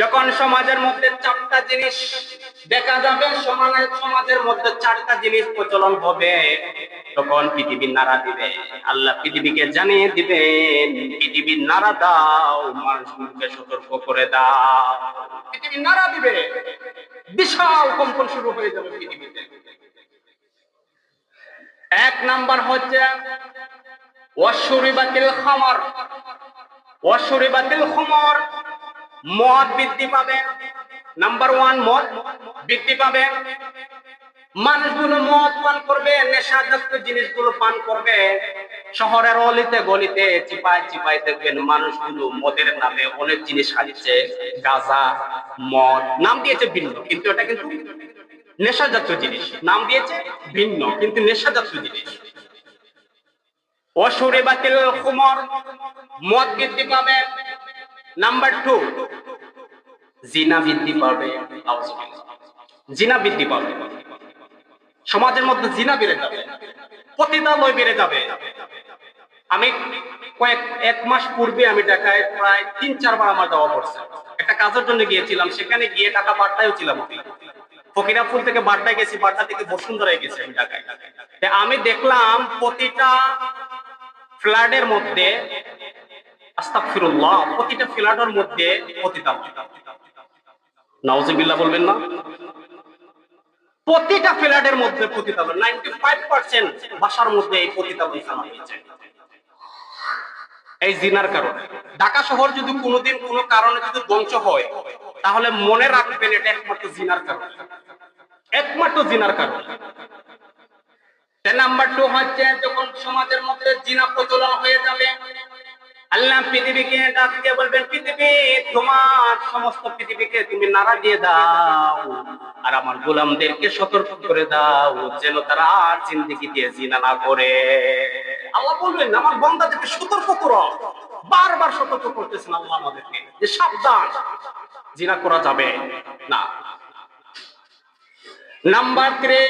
যখন সমাজের মধ্যে চারটা জিনিস দেখা যাবে সমাজের সমাজের মধ্যে চারটা জিনিস প্রচলন হবে, তখন পৃথিবী নাড়া দিবে। আল্লাহ পৃথিবীকে জানিয়ে দিবেন, পৃথিবীর নাড়া দাও মানুষকে সতর্ক করে দাও। পৃথিবী নাড়া দিবে, বিশাল কম্পন শুরু হয়ে যাবে পৃথিবীতে। এক নাম্বার হচ্ছে ওয়াশুরিবাতিল খামর। ওয়াশুরিবাতিল খামর, মদ বৃদ্ধি পাবে। নাম্বার ওয়ান মদ বৃদ্ধি পাবে। মানুষগুলো মদ পান করবে নেশাযুক্ত জিনিসগুলো পান করবে। শহরের অলিতে গলিতে চিপায় চিপায় দেখবেন মানুষগুলো মদের নামে অনেক জিনিস খাচ্ছে গাঁজা, মদ। নাম দিয়েছে ভিন্ন, কিন্তু এটা কিন্তু নেশাজাতীয় জিনিস। নাম দিয়েছে ভিন্ন, কিন্তু নেশাজাতীয় জিনিস। অসুরে বাতিল কুমর মদ বৃদ্ধি পাবে। নাম্বার টু জিনা বৃদ্ধি পাবে। জিনা বৃদ্ধি পাবে। সমাজের মধ্যে জিনা বেড়ে যাবে। পতিতালয় বেড়ে যাবে। আমি কয়েক, এক মাস পূর্বে আমি ঢাকায় প্রায় তিন, চারবার আমার যাওয়া পড়ছে। একটা কাজের জন্য গিয়েছিলাম। সেখানে গিয়ে টাকা বাড্ডায়ও ছিলাম। ফকিরাপুর থেকে বাড্ডায় গেছি, বাড্ডা থেকে বসুন্ধরায় গেছি আমি ঢাকায়। আমি দেখলাম প্রতিটা ফ্ল্যাটের মধ্যে প্রতিটা মধ্যে বলবেন না? প্রতিটা মধ্যে বাসার মধ্যে এই হয়েছে। এই জিনার কারণে। ঢাকা শহর যদি কোনোদিন কোনো কারণে যদি ধ্বংস হয়, তাহলে মনে রাখবেন এটা একমাত্র জিনার কারণ। একমাত্র জিনার কারণে। নাম্বার টু হচ্ছে, যখন সমাজের মধ্যে জিনা প্রচলন হয়ে যাবে আল্লাহ পৃথিবীকে ডাক দিয়ে বলবেন, পৃথিবী, তোমার সমস্ত পৃথিবীকে তুমি নাড়া দিয়ে দাও আর আমার গোলামদেরকে সতর্ক করে দাও, যেন তারা আর জিন্দিগি দিয়ে জিনা না করে। আল্লাহ বলবেন, আমার বন্দাদেরকে সতর্ক করো। বারবার সতর্ক করতেছেন আল্লাহ আমাদেরকে যে সাবধান, জিনা করা যাবে না। নাম্বার থ্রি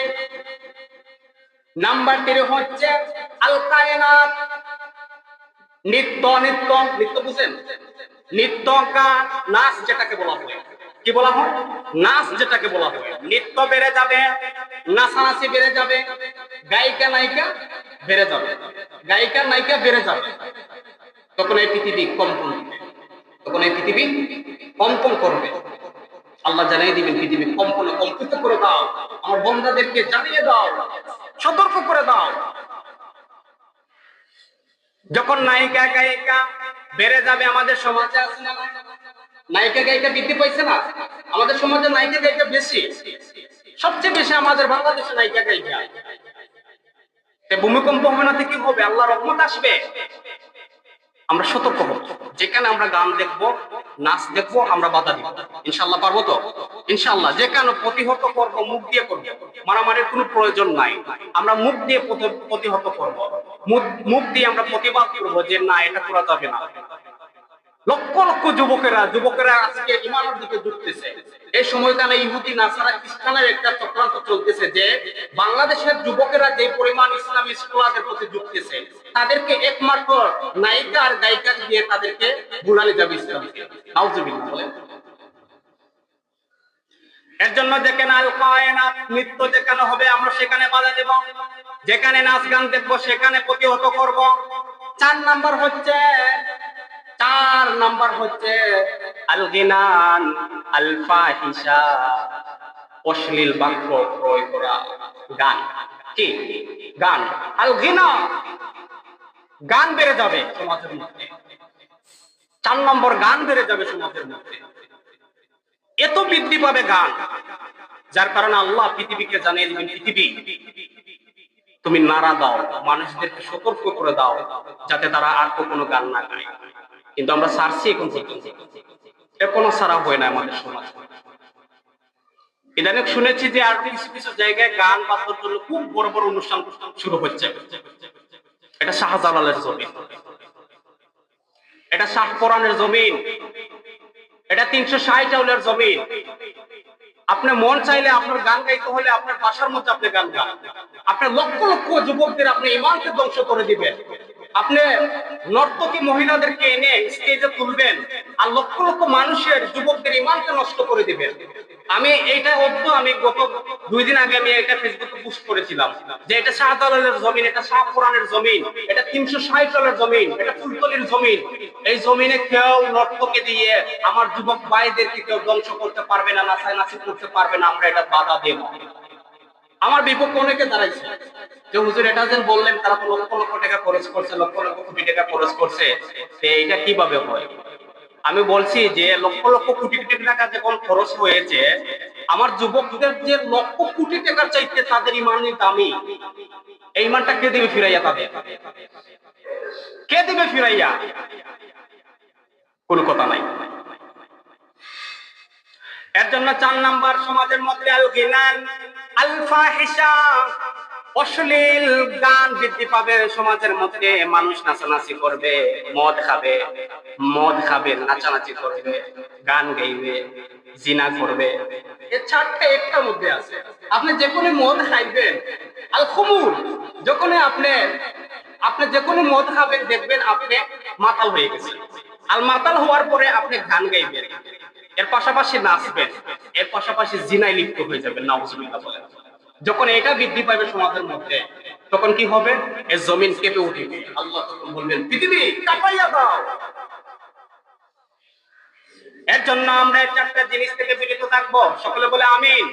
নাম্বার থ্রি হচ্ছে আল কায়নাত নিত্য নিত্য নিত্য বুঝেন? নিত্য নাচ যেটাকে বলা হয়। কি বলা হয়? নাচ যেটাকে বলা হয়। নিত্য বেড়ে যাবে, নাচানাচি বেড়ে যাবে, গায়িকা নায়িকা বেড়ে যাবে। গায়িকা নায়িকা বেড়ে যাবে। তখন এই পৃথিবী কম্পন। তখন এই পৃথিবী কম্পন করবে। আল্লাহ জানিয়ে দিবেন, পৃথিবী কম্পন, কম্পিত করে দাও। আমার বন্ধাদেরকে জানিয়ে দাও সতর্ক করে দাও যখন নায়িকা গায়িকা বেড়ে যাবে আমাদের সমাজে আছে না নায়িকা গায়িকা বৃদ্ধি পাইছে না? আমাদের সমাজে নায়িকা গায়িকা বেশি। সবচেয়ে বেশি আমাদের বাংলাদেশে নায়িকা গায়িকা। ভূমিকম্প হবে না কি হবে? আল্লাহ রহমত আসবে। আমরা সতর্ক হব। যেখানে আমরা গান দেখব, নাচ দেখব, আমরা বাধা দিব। ইনশাল্লাহ পারব তো? ইনশাল্লাহ যেখানে প্রতিহত করব, মুখ দিয়ে করব। মারামারির কোনো প্রয়োজন নাই। আমরা মুখ দিয়ে প্রতিহত করব। মুখ- দিয়ে আমরা প্রতিবাদ করব যে না, এটা করা যাবে না। লক্ষ লক্ষ যুবকেরা যুবকেরা আজকে ইমানের দিকে ঝুঁকতেছে। এই সময়কালে ইহুদি, নাসারা খ্রিস্টানের একটা চক্রান্ত চলতেছে যে বাংলাদেশের যুবকেরা যে পরিমাণ ইসলামী স্কলারদের প্রতি ঝুঁকতেছে, তাদেরকে একমাত্র নায়িকা আর গায়িকা দিয়ে তাদেরকে বুলালে যাবে ইসলামকে বলেন। এর জন্য যেখানে আল কায়নাত নৃত্য যেখানে হবে, আমরা সেখানে বাধা দেব। যেখানে নাচ গান দেখব, সেখানে প্রতিহত করব। চার নাম্বার হচ্ছে, চার নাম্বার হচ্ছে, আল গিনান, আল ফাহিশা, অশ্লীল বাক্য প্রয়োগ করা গান। কি? গান। আল গিনা। গান বেড়ে যাবে সমাজের মধ্যে। চার নম্বর গান বেড়ে যাবে সমাজের মধ্যে। এত বৃদ্ধি পাবে গান যার কারণে আল্লাহ পৃথিবীকে জানিয়ে দিবেন, পৃথিবী, তুমি নাড়া দাও, মানুষদেরকে সতর্ক করে দাও, যাতে তারা আর কখনো গান না গায়। কিন্তু আমরা সারছি এখন এখনও সারা হয় না আমাদের সমাজ। ইদানিং শুনেছি যে আর কিছু কিছু জায়গায় গান বাদ্যর জন্য খুব বড় বড় অনুষ্ঠান শুরু হচ্ছে। এটা শাহজালালের জমিন এটা শাহপরানের জমিন এটা তিনশো ষাট আউলের জমিন আপনি মন চাইলে আপনার গান গাইতে হলে আপনার বাসার মধ্যে আপনি গান গান। আপনার লক্ষ লক্ষ যুবকদের আপনি ইমানকে ধ্বংস করে দিবেন। আপনি নর্তকী মহিলাদেরকে এনে স্টেজে তুলবেন আর লক্ষ লক্ষ মানুষের যুবকদের ইমানকে নষ্ট করে দিবেন। আমি এইটা অব্দ আমি গত দুই দিন আগে আমি এটা ফেসবুকে পোস্ট করেছিলাম যে এটা শাহজালালের জমিন, এটা শাহ কোরআনের জমিন, এটা তিনশো ষাট জমিন, এটা ফুলতলির জমিন। এই জমিনে কেউ নর্তকে দিয়ে আমার যুবক ভাইদেরকে কেউ ধ্বংস করতে পারবে না নাচাই নাচি করতে পারবে না, আমরা এটা বাধা দেব। আমার বিপক্ষে অনেকে দাঁড়াইছে যে, হুজুর, এটা যে বললেন, তারা তো লক্ষ লক্ষ টাকা খরচ করছে, লক্ষ লক্ষ কোটি টাকা খরচ করছে এটা কীভাবে হয়? আমি বলছি যে লক্ষ লক্ষ কোটি কোটি টাকা যখন খরচ হয়েছে, আমার যুবকদের যে লক্ষ কোটি টাকার চাইতে তাদের ইমানের দামি, এই ইমানটা কে দিবে ফিরাইয়া তাদের? কে দিবে ফিরাইয়া? কোনো কথা নাই। এর জন্য চার নাম্বার সমাজের মধ্যে আল গিনান আল ফাহিশা অশ্লীল গান বৃদ্ধি পাবে, সমাজের মধ্যে মানুষ নাচানাচি করবে, মদ খাবে মদ খাবে, নাচানাচি করবে, গান গাইবে, জিনা করবে। এই চারটা মধ্যে আছে। আপনি মদ খাইবেন খুমুর আপনি আপনি মদ খাবেন, দেখবেন আপনি মাতাল হয়ে গেছেন। আল মাতাল হওয়ার পরে আপনি গান গাইবেন। এর পাশাপাশি নাচবেন। এর পাশাপাশি জিনায় লিপ্ত হয়ে যাবেন, নাউজুবিল্লাহ বলেন। যখন এটা বৃদ্ধি পাবে সমাজের মধ্যে, তখন কি হবে? এর জমিন কেঁপে উঠবে আল্লাহ তখন বলবেন, পৃথিবী কাঁপাইয়া দাও। এর জন্য আমরা চারটা জিনিস থেকে বিরত থাকব। সকলে বলে, আমিন।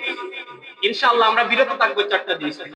ইনশাআল্লাহ আমরা বিরত থাকব চারটা জিনিস